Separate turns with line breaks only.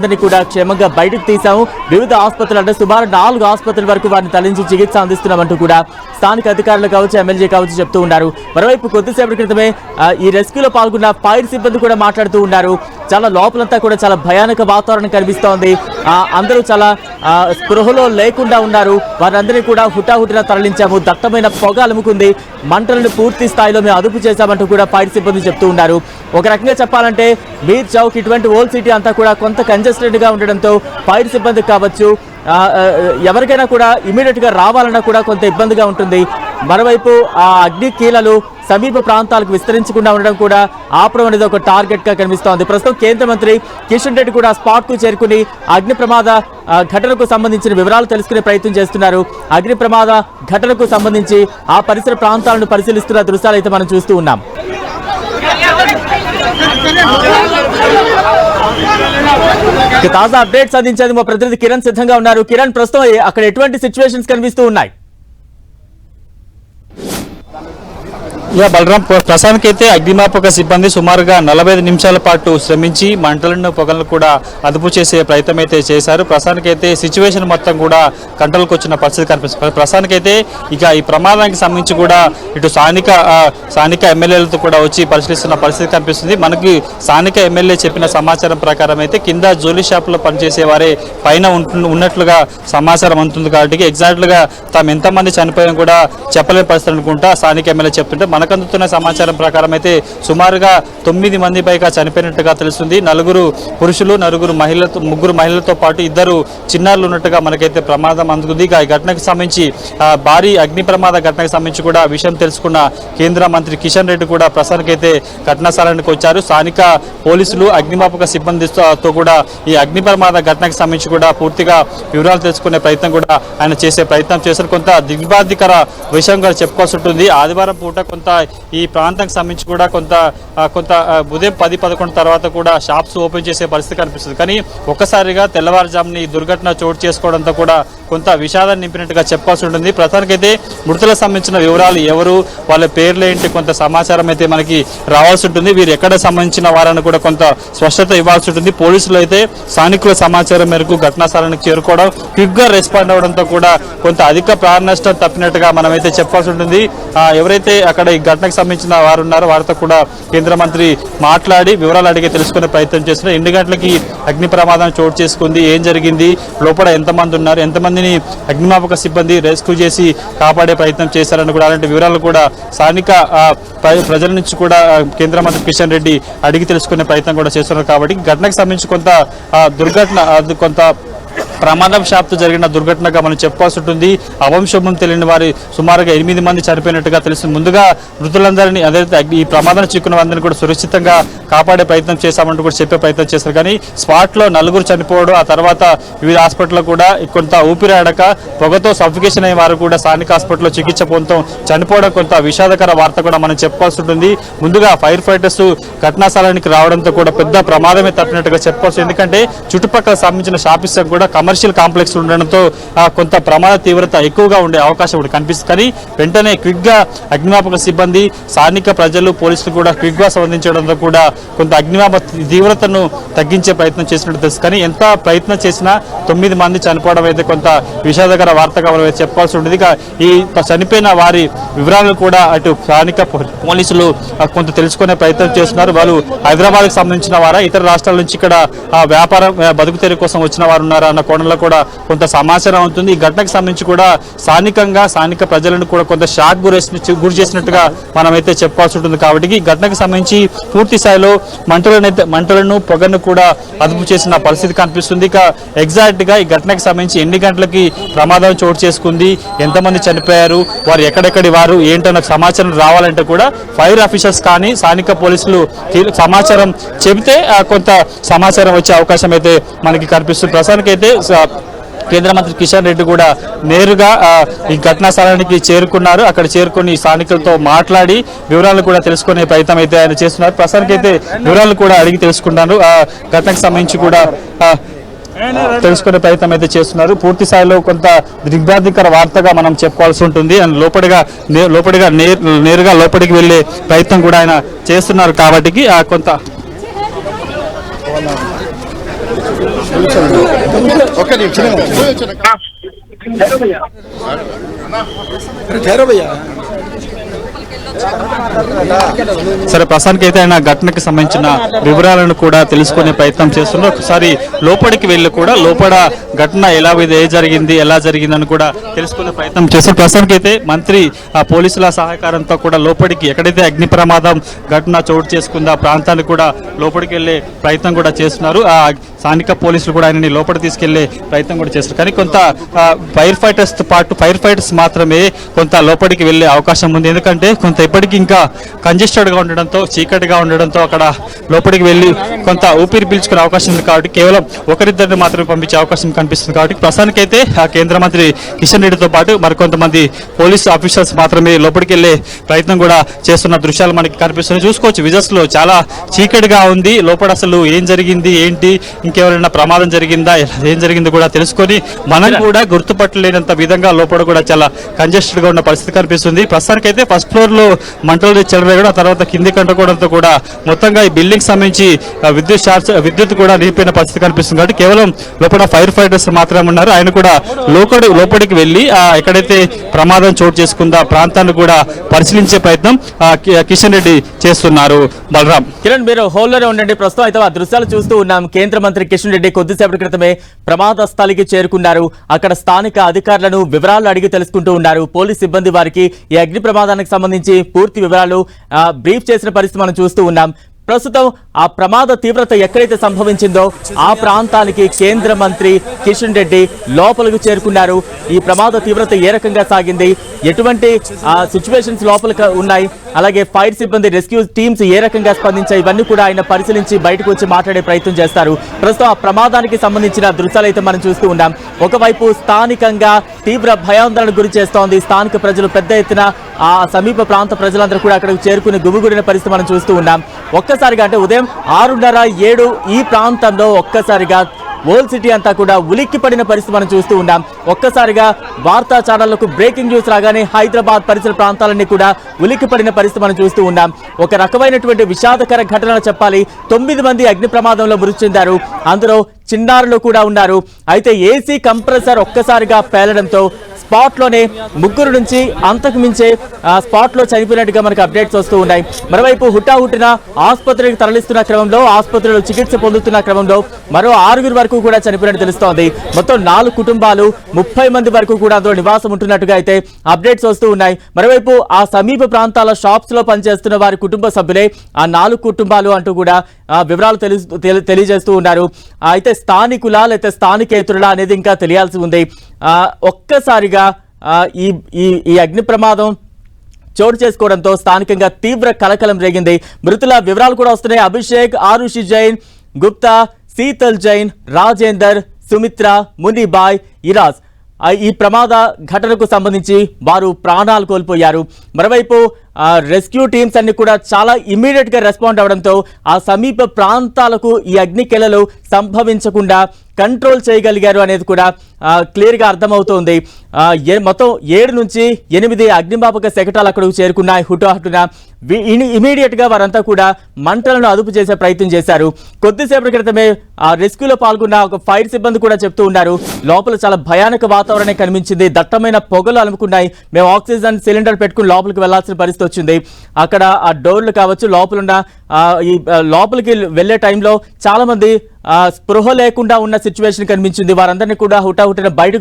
అందరినీ కూడా క్షేమంగా బయటకు తీశాము. వివిధ ఆసుపత్రులు అంటే సుమారు నాలుగు ఆసుపత్రుల వరకు వారిని తరలించి చికిత్స అందిస్తున్నామంటూ కూడా స్థానిక అధికారులు కావచ్చు ఎమ్మెల్యే కావచ్చు చెప్తూ ఉన్నారు. మరోవైపు కొద్దిసేపటి క్రితమే ఈ రెస్క్యూలో పాల్గొన్న ఫైర్ సిబ్బంది కూడా మాట్లాడుతూ ఉన్నారు. చాలా లోపలంతా కూడా చాలా భయానక వాతావరణం కనిపిస్తోంది. అందరూ చాలా స్పృహలో లేకుండా ఉన్నారు. వారందరినీ కూడా హుటాహుటిన తరలించాము. దట్టమైన పొగ అలుముకుంది. మంటలను పూర్తి స్థాయిలో మేము అదుపు చేశామంటూ కూడా ఫైర్ సిబ్బంది చెప్తూ ఉన్నారు. ఒక రకంగా చెప్పాలంటే మీర్ చౌక్ ఇటువంటి ఓల్డ్ సిటీ అంతా కూడా కొంత కంజెస్టెడ్గా ఉండడంతో ఫైర్ సిబ్బంది కావచ్చు ఎవరికైనా కూడా ఇమీడియట్గా రావాలన్నా కూడా కొంత ఇబ్బందిగా ఉంటుంది. మరోవైపు ఆ అగ్ని కీలలు సమీప ప్రాంతాలకు విస్తరించకుండా ఉండడం కూడా ఆపడం అనేది ఒక టార్గెట్గా కనిపిస్తోంది. ప్రస్తుతం కేంద్ర మంత్రి కిషన్ రెడ్డి కూడా స్పాట్కు చేరుకుని అగ్ని ప్రమాద ఘటనకు సంబంధించిన వివరాలు తెలుసుకునే ప్రయత్నం చేస్తున్నారు. అగ్ని ప్రమాద ఘటనకు సంబంధించి ఆ పరిసర ప్రాంతాలను పరిశీలిస్తున్న దృశ్యాలు అయితే మనం చూస్తూ ఉన్నాం. తాజా అప్డేట్స్ అందించేది మా ప్రతినిధి కిరణ్ సిద్ధంగా ఉన్నారు. కిరణ్ ప్రస్తుతం అక్కడ ఎటువంటి సిచ్యువేషన్స్ కనిపిస్తూ ఉన్నాయి?
ఇక బలరాం ప్రసానికైతే అగ్నిమాపక సిబ్బంది సుమారుగా నలభై ఐదు నిమిషాల పాటు శ్రమించి మంటలను పొగలను కూడా అదుపు చేసే ప్రయత్నం అయితే చేశారు. ప్రసానికైతే సిచ్యువేషన్ మొత్తం కూడా కంట్రోల్కి వచ్చిన పరిస్థితి కనిపిస్తుంది. ప్రసానికైతే ఇక ఈ ప్రమాదానికి సంబంధించి కూడా ఇటు స్థానిక స్థానిక ఎమ్మెల్యేలతో కూడా వచ్చి పరిశీలిస్తున్న పరిస్థితి కనిపిస్తుంది. మనకి స్థానిక ఎమ్మెల్యే చెప్పిన సమాచారం ప్రకారం అయితే కింద జ్యువెలరీ షాప్లో పనిచేసే వారే పైన ఉన్నట్లుగా సమాచారం అందుతుంది కాబట్టి ఎగ్జాక్ట్గా తాము ఎంతమంది చనిపోయాం కూడా చెప్పలేని పరిస్థితి అనుకుంటా స్థానిక ఎమ్మెల్యే చెప్తుంటే మనకు అందుతున్న సమాచారం ప్రకారం అయితే సుమారుగా తొమ్మిది మంది పైగా చనిపోయినట్టుగా తెలుస్తుంది. నలుగురు పురుషులు నలుగురు మహిళలతో ముగ్గురు మహిళలతో పాటు ఇద్దరు చిన్నారులు ఉన్నట్టుగా మనకైతే ప్రమాదం అందుకుంది. ఇక ఈ ఘటనకు సంబంధించి భారీ అగ్ని ప్రమాద ఘటనకు సంబంధించి కూడా విషయం తెలుసుకున్న కేంద్ర మంత్రి కిషన్ రెడ్డి కూడా ప్రస్తుతానికైతే ఘటనా స్థలానికి వచ్చారు. స్థానిక పోలీసులు అగ్నిమాపక సిబ్బందితో కూడా ఈ అగ్ని ప్రమాద ఘటనకు సంబంధించి కూడా పూర్తిగా వివరాలు తెలుసుకునే ప్రయత్నం కూడా ఆయన చేసే ప్రయత్నం చేశారు. కొంత దిగ్బాధికర విషయం కూడా చెప్పుకోవాల్సి ఉంటుంది. ఆదివారం పూట కొంత ఈ ప్రాంతానికి సంబంధించి కూడా కొంత కొంత ఉదయం పది పదకొండు తర్వాత కూడా షాప్స్ ఓపెన్ చేసే పరిస్థితి కనిపిస్తుంది. కానీ ఒక్కసారిగా తెల్లవారుజామున దుర్ఘటన చోటు చేసుకోవడంతో కూడా కొంత విషాదాన్ని నింపినట్టుగా చెప్పాల్సి ఉంటుంది. ప్రస్తుతానికైతే మృతులకు సంబంధించిన వివరాలు ఎవరు వాళ్ళ పేర్లు ఏంటి కొంత సమాచారం అయితే మనకి రావాల్సి ఉంటుంది. వీరు ఎక్కడ సంబంధించిన వారని కూడా కొంత స్పష్టత ఇవ్వాల్సి ఉంటుంది. పోలీసులు అయితే స్థానికుల సమాచారం మేరకు ఘటనా స్థలానికి చేరుకోవడం క్విక్గా రెస్పాండ్ అవడంతో కూడా కొంత అధిక ప్రాణ నష్టం తప్పినట్టుగా మనమైతే చెప్పాల్సి ఉంటుంది. ఎవరైతే అక్కడ ఈ ఘటనకు సంబంధించిన వారు ఉన్నారో వారితో కూడా కేంద్ర మంత్రి మాట్లాడి వివరాలు అడిగి తెలుసుకునే ప్రయత్నం చేస్తున్నారు. ఎన్ని గంటలకి అగ్ని ప్రమాదం చోటు చేసుకుంది ఏం జరిగింది లోపల ఎంతమంది ఉన్నారు ఎంతమంది మందిని అగ్నిమాపక సిబ్బంది రెస్క్యూ చేసి కాపాడే ప్రయత్నం చేశారని కూడా అలాంటి వివరాలు కూడా స్థానిక ఆ, ప్రజల నుంచి కూడా కేంద్ర మంత్రి కిషన్ రెడ్డి అడిగి తెలుసుకునే ప్రయత్నం కూడా చేస్తున్నారు కాబట్టి ఘటనకు సంబంధించి కొంత ఆ, దుర్ఘటన కొంత ప్రమాదం శాప్తు జరిగిన దుర్ఘటనగా మనం చెప్పాల్సి ఉంటుంది. అవంశమం తెలియని వారి సుమారుగా ఎనిమిది మంది చనిపోయినట్టుగా తెలిసింది ముందుగా మృతులందరినీ అదే ఈ ప్రమాదం చిక్కున్న వారిని కూడా సురక్షితంగా కాపాడే ప్రయత్నం చేశామంటూ కూడా చెప్పే ప్రయత్నం చేశారు. కానీ స్పాట్లో నలుగురు చనిపోవడం ఆ తర్వాత వివిధ హాస్పిటల్లో కూడా కొంత ఊపిరాడక పొగతో సఫికేషన్ అయ్యే వారు కూడా స్థానిక హాస్పిటల్లో చికిత్స పొందడం చనిపోవడం కొంత విషాదకర వార్త కూడా మనం చెప్పుకోవాల్సి ఉంటుంది. ముందుగా ఫైర్ ఫైటర్స్ ఘటనా స్థలానికి రావడంతో కూడా పెద్ద ప్రమాదమే తప్పినట్టుగా చెప్పుకోవచ్చు. ఎందుకంటే చుట్టుపక్కల సంబంధించిన షాపింగ్ కూడా కమర్షియల్ కాంప్లెక్స్ ఉండడంతో కొంత ప్రమాద తీవ్రత ఎక్కువగా ఉండే అవకాశం కూడా కనిపిస్తుంది. కానీ వెంటనే క్విక్గా అగ్నిమాపక సిబ్బంది స్థానిక ప్రజలు పోలీసులు కూడా క్విక్గా స్పందించడంతో కూడా కొంత అగ్నిమాపక తీవ్రతను తగ్గించే ప్రయత్నం చేసినట్టు తెలుసు. కానీ ఎంత ప్రయత్నం చేసినా తొమ్మిది మంది చనిపోవడం అయితే కొంత విషాదకర వార్తగా మనం చెప్పాల్సి ఉంటుంది ఇక ఈ చనిపోయిన వారి వివరాలను కూడా అటు స్థానిక పోలీసులు కొంత తెలుసుకునే ప్రయత్నం చేస్తున్నారు. వాళ్ళు హైదరాబాద్కి సంబంధించిన వారా? ఇతర రాష్ట్రాల నుంచి ఇక్కడ ఆ, వ్యాపారం ఆ, బతుకు కోసం వచ్చిన వారు ఉన్నారా? అన్న కోణంలో కూడా కొంత సమాచారం అవుతుంది. ఈ ఘటనకు సంబంధించి కూడా స్థానికంగా స్థానిక ప్రజలను కూడా కొంత షాక్ గురేసి గురి చేసినట్టుగా మనమైతే చెప్పాల్సి ఉంటుంది. కాబట్టి ఈ ఘటనకు సంబంధించి పూర్తి స్థాయిలో మంటలనైతే మంటలను పొగను కూడా అదుపు చేసిన పరిస్థితి కనిపిస్తుంది. ఇక ఎగ్జాక్ట్గా ఈ ఘటనకు సంబంధించి ఎన్ని గంటలకి ప్రమాదం చోటు చేసుకుంది? ఎంతమంది చనిపోయారు? వారు ఎక్కడెక్కడి వారు? ఏంటన్న సమాచారం రావాలంటే కూడా ఫైర్ ఆఫీసర్స్ కానీ స్థానిక పోలీసులు సమాచారం చెబితే కొంత సమాచారం వచ్చే అవకాశం అయితే మనకి కనిపిస్తుంది. ప్రస్తుతానికైతే కేంద్ర మంత్రి కిషన్ రెడ్డి కూడా నేరుగా ఆ, ఈ ఘటనా స్థలానికి చేరుకున్నారు. అక్కడ చేరుకుని స్థానికులతో మాట్లాడి వివరాలు కూడా తెలుసుకునే ప్రయత్నం అయితే ఆయన చేస్తున్నారు. ప్రస్తుతానికి అయితే వివరాలు కూడా అడిగి తెలుసుకున్నారు ఆ ఘటనకు సంబంధించి కూడా తెలుసుకునే ప్రయత్నం అయితే చేస్తున్నారు. పూర్తి స్థాయిలో కొంత దిగ్భ్రాంతికర వార్తగా మనం చెప్పుకోవాల్సి ఉంటుంది. అండ్ లోపలిగా నే- లోపలిగా నేరుగా లోపలికి వెళ్ళే ప్రయత్నం కూడా ఆయన చేస్తున్నారు కాబట్టి ఆ కొంత
ఒక్క నిమిషం.
సరే ప్రస్తుతానికి అయితే ఆయన ఘటనకు సంబంధించిన వివరాలను కూడా తెలుసుకునే ప్రయత్నం చేస్తున్నారు. ఒకసారి లోపలికి వెళ్ళి కూడా లోపల ఘటన ఎలా ఏ జరిగింది ఎలా జరిగిందని కూడా తెలుసుకునే ప్రయత్నం చేస్తారు ప్రస్తుతానికి అయితే మంత్రి ఆ పోలీసుల సహకారంతో కూడా లోపలికి ఎక్కడైతే అగ్ని ప్రమాదం ఘటన చోటు చేసుకుందో ఆ ప్రాంతాన్ని కూడా లోపలికి వెళ్ళే ప్రయత్నం కూడా చేస్తున్నారు. ఆ స్థానిక పోలీసులు కూడా ఆయనని లోపల తీసుకెళ్ళే ప్రయత్నం కూడా చేస్తారు. కానీ కొంత ఫైర్ ఫైటర్స్ పాటు ఫైర్ ఫైటర్స్ మాత్రమే కొంత లోపలికి వెళ్ళే అవకాశం ఉంది. ఎందుకంటే కొంత ఇప్పటికీ ఇంకా కంజెస్టెడ్గా ఉండడంతో చీకటిగా ఉండడంతో అక్కడ లోపలికి వెళ్ళి కొంత ఊపిరి పీల్చుకునే అవకాశం ఉంది కాబట్టి కేవలం ఒకరిద్దరిని మాత్రమే పంపించే అవకాశం కనిపిస్తుంది కాబట్టి ప్రస్తుతానికైతే ఆ కేంద్ర మంత్రి కిషన్ రెడ్డితో పాటు మరికొంతమంది పోలీస్ ఆఫీసర్స్ మాత్రమే లోపలికి వెళ్ళే ప్రయత్నం కూడా చేస్తున్న దృశ్యాలు మనకి కనిపిస్తున్నాయి. చూసుకోవచ్చు విజస్లో చాలా చీకటిగా ఉంది. లోపల అసలు ఏం జరిగింది ఏంటి ఇంకెవరైనా ప్రమాదం జరిగిందా ఏం జరిగిందో కూడా తెలుసుకొని మనం కూడా గుర్తుపట్టలేనంత విధంగా లోపల కూడా చాలా కంజెస్టెడ్గా ఉన్న పరిస్థితి కనిపిస్తుంది. ప్రస్తుతానికైతే ఫస్ట్ ఫ్లోర్లో మంటలు చెలరేగడం తర్వాత కింది కంటుకోవడంతో కూడా మొత్తంగా ఈ బిల్డింగ్ సంబంధించి విద్యుత్ షార్ట్ విద్యుత్ కూడా నిలిపిన పరిస్థితి కనిపిస్తుంది. కాబట్టి కేవలం లోపల ఫైర్ ఫైటర్స్ మాత్రమే ఉన్నారు. ఆయన కూడా లోపడి లోపలికి వెళ్ళి ఆ, ఎక్కడైతే ప్రమాదం చోటు చేసుకుందో ఆ ప్రాంతాన్ని కూడా పరిశీలించే ప్రయత్నం కిషన్ రెడ్డి చేస్తున్నారు. బలరాం.
కిరణ్ మీరు హోల్లోనే ఉండండి. ప్రస్తుతం అయితే ఆ దృశ్యాలు చూస్తూ ఉన్నాం. కేంద్ర మంత్రి కిషన్ రెడ్డి కొద్దిసేపటి క్రితమే ప్రమాద స్థలికి చేరుకున్నారు. అక్కడ స్థానిక అధికారులను వివరాలు అడిగి తెలుసుకుంటూ ఉన్నారు. పోలీస్ సిబ్బంది వారికి ఈ అగ్ని ప్రమాదానికి సంబంధించి పూర్తి వివరాలు బ్రీఫ్ చేసిన పరిస్థితి మనం చూస్తూ ఉన్నాం. ప్రస్తుతం ఆ ప్రమాద తీవ్రత ఎక్కడైతే సంభవించిందో ఆ ప్రాంతానికి కేంద్ర మంత్రి కిషన్ రెడ్డి లోపలికి చేరుకున్నారు. ఈ ప్రమాద తీవ్రత ఏ రకంగా సాగింది? ఎటువంటి సిచ్యువేషన్స్ లోపలికి ఉన్నాయి? అలాగే ఫైర్ సిబ్బంది రెస్క్యూ టీమ్స్ ఏ రకంగా స్పందించాయి? ఇవన్నీ కూడా ఆయన పరిశీలించి బయటకు వచ్చి మాట్లాడే ప్రయత్నం చేస్తారు. ప్రస్తుతం ఆ ప్రమాదానికి సంబంధించిన దృశ్యాలు అయితే మనం చూస్తూ ఉన్నాం. ఒకవైపు స్థానికంగా తీవ్ర భయాందోళన గురి చేస్తోంది. స్థానిక ప్రజలు పెద్ద ఎత్తున ఆ సమీప ప్రాంత ప్రజలందరూ కూడా అక్కడికి చేరుకుని గుమిగూడిన పరిస్థితి మనం చూస్తూ ఉన్నాం. ఒక్క ఒక్కసారిగా అంటే ఉదయం ఆరున్నర ఏడు ఈ ప్రాంతంలో ఒక్కసారిగా ఓల్డ్ సిటీ అంతా కూడా ఉలిక్కి పడిన పరిస్థితి మనం చూస్తూ ఉన్నాం. ఒక్కసారిగా వార్తా ఛానళ్ళకు బ్రేకింగ్ న్యూస్ రాగానే హైదరాబాద్ పరిసర ప్రాంతాలన్నీ కూడా ఉలిక్కి పడిన పరిస్థితి మనం చూస్తూ ఉన్నాం. ఒక రకమైనటువంటి విషాదకర ఘటన చెప్పాలి. తొమ్మిది మంది అగ్ని ప్రమాదంలో మృతి చెందారు. అందులో చిన్నారులు కూడా ఉన్నారు. అయితే ఏసీ కంప్రెసర్ ఒక్కసారిగా పేలడంతో స్పాట్లోనే ముగ్గురు నుంచి అంతకు మించే స్పాట్లో చనిపోయినట్టుగా మనకు అప్డేట్స్ వస్తూ ఉన్నాయి. మరోవైపు హుటాహుటిన ఆసుపత్రికి తరలిస్తున్న క్రమంలో ఆసుపత్రిలో చికిత్స పొందుతున్న క్రమంలో మరో ఆరుగురు వరకు కూడా చనిపోయినట్టు తెలుస్తోంది. మొత్తం నాలుగు కుటుంబాలు ముప్పై మంది వరకు కూడా అందులో నివాసం ఉంటున్నట్టుగా అయితే అప్డేట్స్ వస్తూ ఉన్నాయి. మరోవైపు ఆ సమీప ప్రాంతాల షాప్స్లో పనిచేస్తున్న వారి కుటుంబ సభ్యులే ఆ నాలుగు కుటుంబాలు అంటూ కూడా వివరాలు తెలియజేస్తూ ఉన్నారు. అయితే స్థానికుల లేకపోతే స్థానికేతరులా అనేది ఇంకా తెలియాల్సి ఉంది. ఒక్కసారిగా ఈ ఈ ఈ అగ్ని ప్రమాదం చోటు చేసుకోవడంతో స్థానికంగా తీవ్ర కలకలం రేగింది. మృతుల వివరాలు కూడా వస్తున్నాయి. అభిషేక్ ఆరుషి జైన్ గుప్తా శీతల్ జైన్ రాజేందర్ సుమిత్ర మునిబాయ్ ఇరాజ్. ఈ ప్రమాద ఘటనకు సంబంధించి వారు ప్రాణాలు కోల్పోయారు. మరోవైపు రెస్క్యూ టీమ్స్ అన్ని కూడా చాలా ఇమీడియట్గా రెస్పాండ్ అవడంతో ఆ సమీప ప్రాంతాలకు ఈ అగ్నికెలలు సంభవించకుండా కంట్రోల్ చేయగలిగారు అనేది కూడా క్లియర్గా క్లియర్గా అర్థమవుతోంది ఏ- మొత్తం ఏడు నుంచి ఎనిమిది అగ్నిమాపక శకటాలు అక్కడికి చేరుకున్నాయి. హుటాహుటున వి- వారంతా కూడా మంటలను అదుపు చేసే ప్రయత్నం చేశారు. కొద్దిసేపటి క్రితమే ఆ రెస్క్యూలో పాల్గొన్న ఒక ఫైర్ సిబ్బంది కూడా చెప్తూ ఉన్నారు. లోపల చాలా భయానక వాతావరణం కనిపించింది. దట్టమైన పొగలు అలుముకున్నాయి. మేము ఆక్సిజన్ సిలిండర్ పెట్టుకుని లోపలికి వెళ్ళాల్సిన పరిస్థితి వచ్చింది అక్కడ ఆ డోర్లు కావచ్చు లోపలున్న ఈ లోపలికి వెళ్ళే టైంలో చాలా మంది స్పృహ లేకుండా ఉన్న సిచ్యువేషన్ కనిపించింది. వారందరినీ కూడా హుటాహుటిన బయటకు